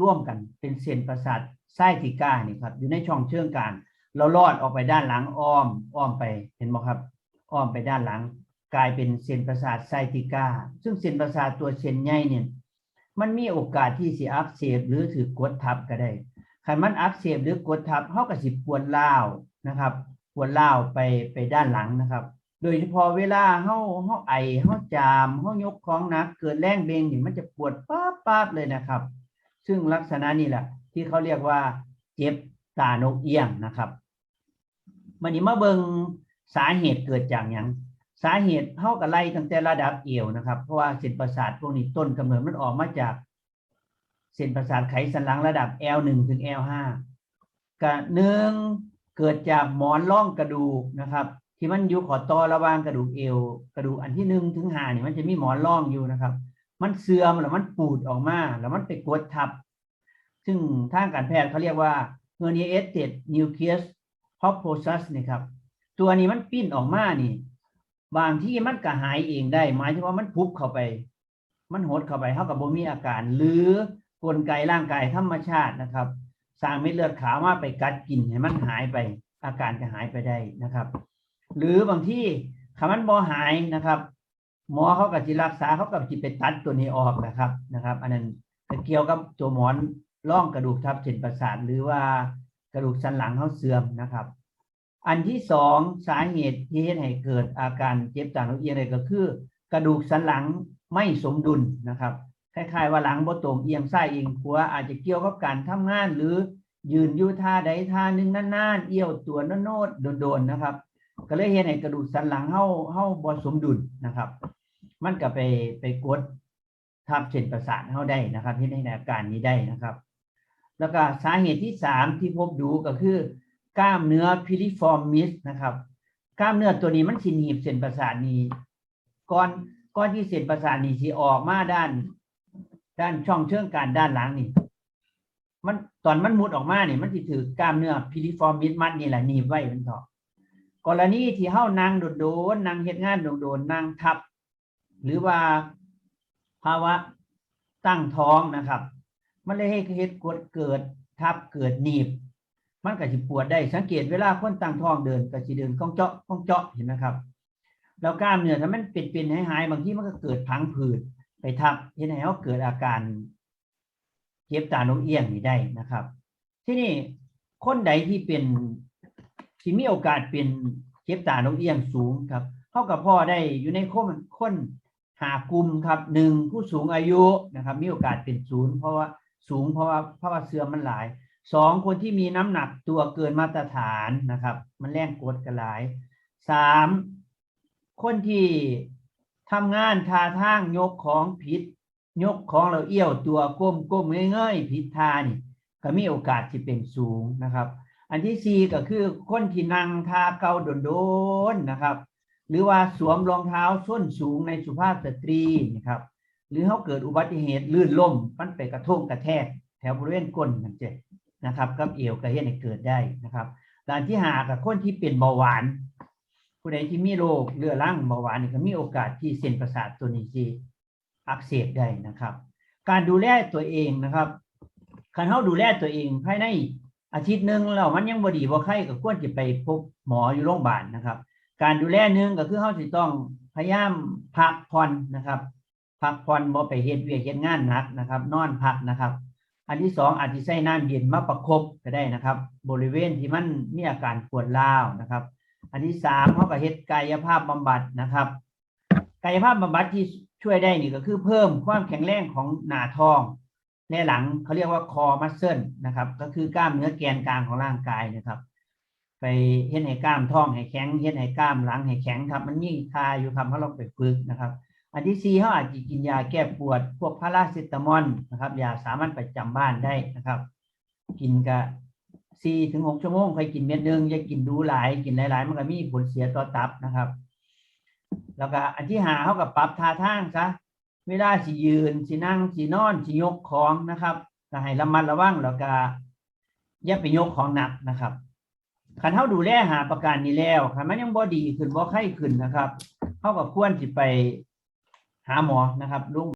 ร่วมกัน เป็นเส้นประสาทไส้ติก้านี่ครับ อยู่ในช่องเชื่องกางเราลอดออกไปด้านหลังอ้อม อ้อมไปเห็นไหมครับ อ้อมไปด้านหลัง กลายเป็นเส้นประสาทไซติก้า ซึ่งเส้นประสาทตัวเส้นใหญ่เนี่ย มันมีโอกาสที่สิอักเสบหรือถือกดทับก็ได้คันมันอักเสบหรือกดทับเฮาก็สิปวดร้านะครับปวดร้าไปไปด้านหลังนะครับ โดยเฉพาะเวลาเฮาเฮาไอเฮาจามเฮายกของนักเกิดแรงเบงนี่มันจะปวดป๊าบป๊าบเลยนะครับ ซึ่งลักษณะนี้แหละที่เขาเรียกว่าเจ็บตานกเอี้ยงนะครับมันนี้มาเบิงสาเหตุเกิดจากหยังสาเหตุเท่ากับไล่ตั้งแต่ระดับเอวนะครับ เพราะว่าเส้นประสาทพวกนี้ต้นกำเนิดมันออกมาจากเส้นประสาทไขสันหลังระดับ L1 ถึง L5 กับหนึ่งเกิดจากหมอนร่องกระดูกนะครับ ที่มันอยู่ขอต่อระหว่างกระดูกเอว กระดูกอันที่หนึ่งถึงห้าเนี่ยมันจะมีหมอนร่องอยู่นะครับ มันเสื่อมแล้วมันปูดออกมา แล้วมันไปกดทับ ซึ่งทางการแพทย์เขาเรียกว่า herniated nucleus pulposus นี่ครับ ตัวนี้มันปิ้นออกมานี่ บางที่มันก็หายเองได้ หมายถึงว่ามันพุบเข้าไป มันหดเข้าไปเท่ากับบ่มีอาการ หรือกลไกร่างกายธรรมชาตินะครับ สร้างเม็ดเลือดขาวมาไปกัดกินให้มันหายไป อาการก็หายไปได้นะครับ หรือบางที่คำมันบ่หายนะครับ หมอเขากับจิรักษาเขากับจิไปตัดตัวนี้ออกนะครับนะครับ อันนั้นเกี่ยวกับตัวหมอนร่องกระดูกทับเส้นประสาทหรือว่ากระดูกสันหลังเขาเสื่อมนะครับ อันที่สองสาเหตุที่เฮ็ดให้เกิดอาการเจ็บต่างๆเอียงเลยก็คือ กระดูกสันหลังไม่สมดุลนะครับคล้ายๆว่าหลังบ่ตรงเอียงซ้ายเอียงขวาอาจจะเกี่ยวกับการทำงาน หรือยืนอยู่ท่าใดท่าหนึ่งนานๆเอี้ยวตัวโน้ตโดนๆนะครับ ก็เลยเฮ็ดให้กระดูกสันหลังเฮาเฮาบ่สมดุลนะครับ มันก็ไปไปกดทับเส้นประสาทเฮาได้นะครับ ที่ในอาการนี้ได้นะครับ แล้วก็สาเหตุที่สามที่พบดูก็คือกล้ามเนื้อพิลิฟอร์มิสนะครับ กล้ามเนื้อตัวนี้มันสิหนีบเส้นประสาทนี้ก่อนก่อนที่เส้นประสาทนี้สิออกมาด้าน ด้านช่องเชื่องการด้านหลังนี่มันตอนมันมุดออกมาเนี่ยมันสิถือกล้ามเนื้อพิลิฟอร์มิสมัดนี่แหละหนีบไว้มันเถอกรณีที่เฮานั่งโดดๆนั่งเฮ็ดงานโดดๆนั่งทับ หรือว่าภาวะตั้งท้องนะครับ มันเลยให้เฮ็ดกดเกิดทับเกิดหนีบ มันก็สิปวดได้สังเกตเวลาคนตั้งท้องเดินก็สิเดินก้องเจาะก้องเจาะเห็นไหมครับแล้วกล้ามเนื้อถ้ามันเป็นเป็นหายๆบางที่มันก็เกิดพังผืดไปทับเห็นไหมว่าเกิดอาการเจ็บตานกเอียงนี่ได้นะครับ ที่นี่คนใดที่เป็นที่มีโอกาสเป็นเจ็บตานกเอียงสูงครับเท่ากับพ่อได้อยู่ในคนคน หากลุ่มครับหนึ่งผู้สูงอายุนะครับ มีโอกาสเป็นศูนย์เพราะว่าสูงเพราะว่าเพราะว่าเสื่อมมันหลายสองคนที่มีน้ำหนักตัวเกินมาตรฐานนะครับ มันแรงกดกันหลายสามคนที่ทำงานทาทางยกของผิด ยกของเราเอี้ยวตัวก้มก้มเงยๆผิดทานี่ก็มีโอกาสที่เป็นสูงนะครับ อันที่สี่ก็คือคนที่นั่งทาเกาโดนๆนะครับ หรือว่าสวมรองเท้าส้นสูงในสุภาพสตรีนะครับ หรือเขาเกิดอุบัติเหตุลื่นล้มมันไปกระทงกระแทก แถวบริเวณก้นนั่นเจ็นะครับกับเอวก็เฮ็ดให้เกิดได้นะครับด้านที่หากับคนที่เป็นเบาหวาน ผู้ใดที่มีโรคเรื้อรังเบาหวานนี่ก็มีโอกาสที่เส้นประสาทตัวนี้ที่อักเสบได้นะครับ การดูแลตัวเองนะครับการเฮาดูแลตัวเองภายในอาทิตย์หนึ่งแล้วมันยังบดีบ่ไข้ก็ควรจะไปพบหมออยู่โรงพยาบาลนะครับ การดูแลหนึ่งก็คือเฮาสิต้องพยายามพักผ่อนนะครับพักผ่อนบ่ไปเฮ็ดเวียกเฮ็ดงานหนักนะครับ นอนพักนะครับ อันที่สองอาจจะใช้น้ำเย็นมาประคบก็ได้นะครับ บริเวณที่มันมีอาการปวดร้าวนะครับ อันที่สามเขาก็เฮ็ดกายภาพบำบัดนะครับ กายภาพบำบัดที่ช่วยได้นี่ก็คือเพิ่มความแข็งแรงของหน้าท้องและหลังเขาเรียกว่าคอมัสเซิลนะครับ ก็คือกล้ามเนื้อแกนกลางของร่างกายนะครับ ไปเฮ็ดให้กล้ามท้องให้แข็งเฮ็ดให้กล้ามหลังให้แข็งครับมันยิ่งคาอยู่ครับเขาลองไปฝึกนะครับ อันที่สี่เขาอาจจะกินยาแก้ปวด พวกพาราเซตามอลนะครับยาสามัญประจำบ้านได้นะครับ กินกะสี่ถึงหกชั่วโมงใค่อยกินเม็ดหนึงอย่ากินดูหลายกินหลายๆ มันก็มีผลเสียต่อตับนะครับ แล้วก็อันที่หาเขากับปรับท่าทางซะเวลาสิยืนสินั่งสินอนสิยกของนะครับให้ระมัดระวังแล้วก็อย่าไปยกของหนักนะครับ ขันเท่าดูแลหาประการนี้แล้วคันมันยังบ่ดีขึ้นบ่ไข้ขึ้นนะครับเฮากับควรสิไปหาหมอนะครับลุง